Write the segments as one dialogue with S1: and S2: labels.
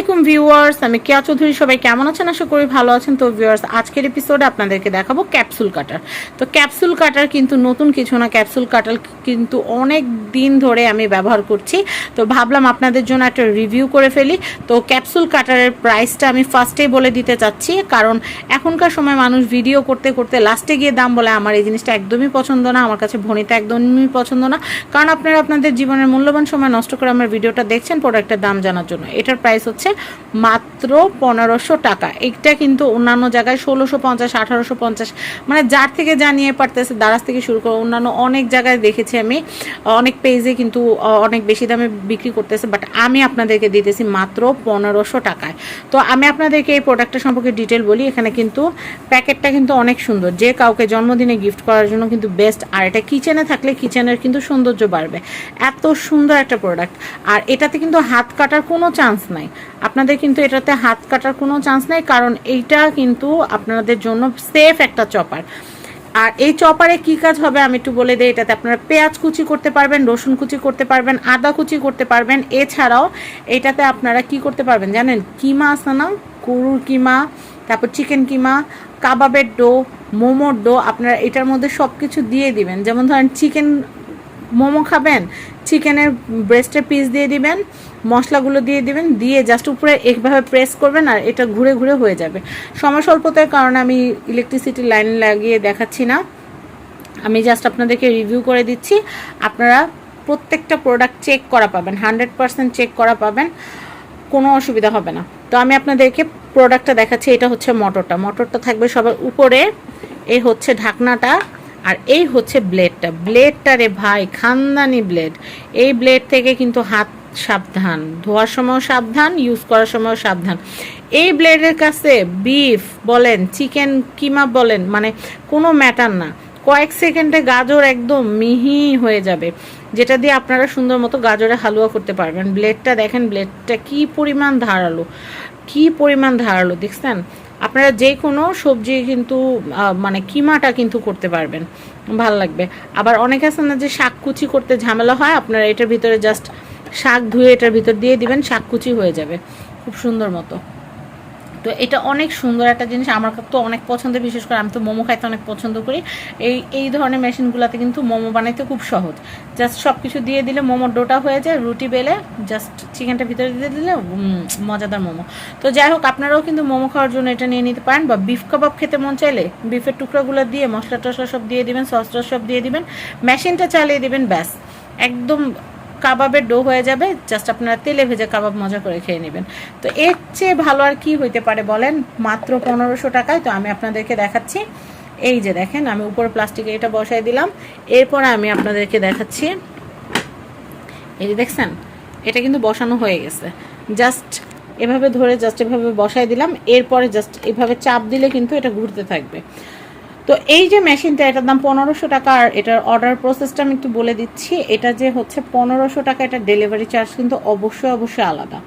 S1: আলাইকুম ভিউয়ার্স, আমি কেয়া চৌধুরী। সবাই কেমন আছেন? আশা করি ভালো আছেন। তো ভিউয়ার্স, আজকের এপিসোডে আপনাদেরকে দেখাবো ক্যাপসুল কাটার তো ক্যাপসুল কাটার কিন্তু নতুন কিছু না ক্যাপসুল কাটার কিন্তু অনেক দিন ধরে আমি ব্যবহার করছি। তো ভাবলাম আপনাদের জন্য একটা রিভিউ করে ফেলি। তো ক্যাপসুল কাটারের প্রাইসটা আমি ফার্স্টেই বলে দিতে চাচ্ছি, কারণ এখনকার সময় মানুষ ভিডিও করতে করতে লাস্টে গিয়ে দাম বলে, আমার এই জিনিসটা একদমই পছন্দ না, আমার কাছে ভনিতা একদমই পছন্দ না। কারণ আপনারা আপনাদের জীবনের মূল্যবান সময় নষ্ট করে আমার ভিডিওটা দেখছেন প্রোডাক্টের দাম জানার জন্য। এটার প্রাইস হচ্ছে মাত্র পনেরোশো টাকা। এটা কিন্তু অন্যান্য জায়গায় ষোলোশো পঞ্চাশ, আঠারোশো পঞ্চাশ মানে যার থেকে জানিয়ে পারতেছে, দারাজ থেকে শুরু করে অন্যান্য অনেক জায়গায় দেখেছি আমি। অনেক পেজে কিন্তু অনেক বেশি দামে বিক্রি করতেছে বাট আমি আপনাদেরকে দিতেছি মাত্র পনেরোশো টাকায়। তো আমি আপনাদেরকে এই প্রোডাক্টটা সম্পর্কে ডিটেল বলি, এখানে কিন্তু প্যাকেটটা কিন্তু অনেক সুন্দর। যে কাউকে জন্মদিনে গিফট করার জন্য কিন্তু বেস্ট আর এটা কিচেনে থাকলে কিচেনের কিন্তু সৌন্দর্য বাড়বে। এত সুন্দর একটা প্রোডাক্ট আর এটাতে কিন্তু হাত কাটার কোনো চান্স নাই। আপনাদের কিন্তু এটাতে হাত কাটার কোনো চান্স নাই, কারণ এইটা কিন্তু আপনাদের জন্য সেফ একটা চপার আর এই চপারে কি কাজ হবে আমি একটু বলে দিই, এটাতে আপনারা পেঁয়াজ কুচি করতে পারবেন, রসুন কুচি করতে পারবেন, আদা কুচি করতে পারবেন, এছাড়াও এটাতে আপনারা কি করতে পারবেন জানেন? কিমা আছে না? গরুর কিমা, তারপর চিকেন কিমা, কাবাবের ডো মোমোর ডো আপনারা এটার মধ্যে সব কিছু দিয়ে দিবেন। যেমন ধরেন চিকেন মোমো খাবেন, চিকেনের ব্রেস্টের পিস দিয়ে দিবেন, মশলাগুলো দিয়ে দিবেন, দিয়ে জাস্ট উপরে একভাবে প্রেস করবেন আর এটা ঘুরে ঘুরে হয়ে যাবে। সময় স্বল্পতার কারণে আমি ইলেকট্রিসিটি লাইন লাগিয়ে দেখাচ্ছি না। আমি জাস্ট আপনাদেরকে রিভিউ করে দিচ্ছি। আপনারা প্রত্যেকটা প্রোডাক্ট চেক করা পাবেন হান্ড্রেড পারসেন্ট চেক করা পাবেন, কোনো অসুবিধা হবে না। তো আমি আপনাদেরকে প্রোডাক্টটা দেখাচ্ছি, এটা হচ্ছে মটরটা। মটরটা থাকবে সবার উপরে এই হচ্ছে ঢাকনাটা। আর এই হচ্ছে ব্লেডটা। ব্লেডটা রে ভাই, খানদানি ব্লেড। এই ব্লেড থেকে কিন্তু হাত সাবধান, ধোয়ার সময়ও সাবধান ইউজ করার সময়ও সাবধান। এই ব্লেডের কাছে বিফ বলেন চিকেন কিমা বলেন মানে কোনো ম্যাটার না। কয়েক সেকেন্ডে গাজর একদম মিহি হয়ে যাবে, যেটা দিয়ে আপনারা সুন্দর মতো গাজরে হালুয়া করতে পারবেন। ব্লেডটা দেখেন, ব্লেডটা কি পরিমাণ ধারালো, কি পরিমাণ ধারালো, দেখছেন? আপনারা যে কোনো সবজি কিন্তু মানে কিমাটা কিন্তু করতে পারবেন। ভালো লাগবে। আবার অনেকে আছে না যে শাক কুচি করতে ঝামেলা হয়, আপনারা এটার ভিতরে জাস্ট শাক ধুয়ে এটার ভিতর দিয়ে দিবেন শাক কুচি হয়ে যাবে। খুব সুন্দর মতো। তো এটা অনেক সুন্দর একটা জিনিস। আমার তো অনেক পছন্দ, বিশেষ করে আমি তো মোমো খাইতে অনেক পছন্দ করি। এই এই ধরনের মেশিনগুলোতে কিন্তু মোমো বানাইতে খুব সহজ। জাস্ট সব কিছু দিয়ে দিলে মোমোর ডোটা হয়ে যায়, রুটি বেলে জাস্ট চিকেনটা ভিতরে দিয়ে দিলে মজাদার মোমো। তো যাই হোক, আপনারাও কিন্তু মোমো খাওয়ার জন্য এটা নিয়ে নিতে পারেন বা বিফ কাবাব খেতে মন চাইলে বিফের টুকরাগুলো দিয়ে মশলা টশলা সব দিয়ে দিবেন, সস টস সব দিয়ে দিবেন। মেশিনটা চালিয়ে দিবেন, ব্যাস। একদম কাবাবের ডো হয়ে যাবে জাস্ট আপনারা তেলে ভেজে কাবাব মজা করে খেয়ে নেবেন। তো এর চেয়ে ভালো আর কি হইতে পারে বলেন? মাত্র পনেরোশো টাকায়, তো আমি আপনাদেরকে দেখাচ্ছি। এই যে দেখেন, আমি উপরে প্লাস্টিকে এটা বসাই দিলাম। এরপর আমি আপনাদেরকে দেখাচ্ছি। এই যে দেখছেন, এটা কিন্তু বসানো হয়ে গেছে। জাস্ট এভাবে ধরে জাস্ট এভাবে বসাই দিলাম। এরপরে জাস্ট এভাবে চাপ দিলে কিন্তু এটা ঘুরতে থাকবে। তো এই যে মেশিনটা, এটার দাম পনেরোশো টাকা, আর এটার অর্ডার প্রসেসটা আমি একটু বলে দিচ্ছি। এটা যে হচ্ছে পনেরোশো টাকা, এটা ডেলিভারি চার্জ কিন্তু অবশ্যই অবশ্যই আলাদা।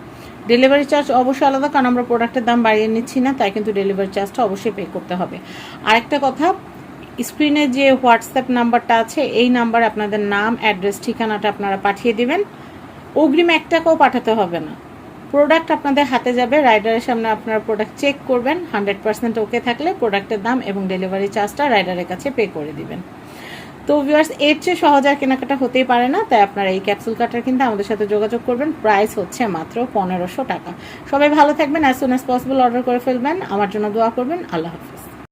S1: ডেলিভারি চার্জ অবশ্যই আলাদা, কারণ আমরা প্রোডাক্টের দাম বাড়িয়ে নিচ্ছি না, তাই কিন্তু ডেলিভারি চার্জটা অবশ্যই পে করতে হবে। আরেকটা কথা স্ক্রিনে যে হোয়াটসঅ্যাপ নাম্বারটা আছে, এই নাম্বারে আপনাদের নাম অ্যাড্রেস ঠিকানাটা আপনারা পাঠিয়ে দিবেন। অগ্রিম এক টাকাও পাঠাতে হবে না। প্রোডাক্ট আপনাদের হাতে যাবে রাইডারের সামনে আপনারা প্রোডাক্ট চেক করবেন হান্ড্রেড পার্সেন্ট ওকে থাকলে প্রোডাক্টের দাম এবং ডেলিভারি চার্জটা রাইডারের কাছে পে করে দিবেন। তো ভিউয়ার্স এর চেয়ে সহজ আর কেনাকাটা হতেই পারে না, তাই আপনারা এই ক্যাপসুল কাটার কিন্তু আমাদের সাথে যোগাযোগ করবেন প্রাইস হচ্ছে মাত্র পনেরোশো টাকা। সবাই ভালো থাকবেন as soon as possible order করে ফেলবেন, আমার জন্য দোয়া করবেন, আল্লাহ হাফিজ।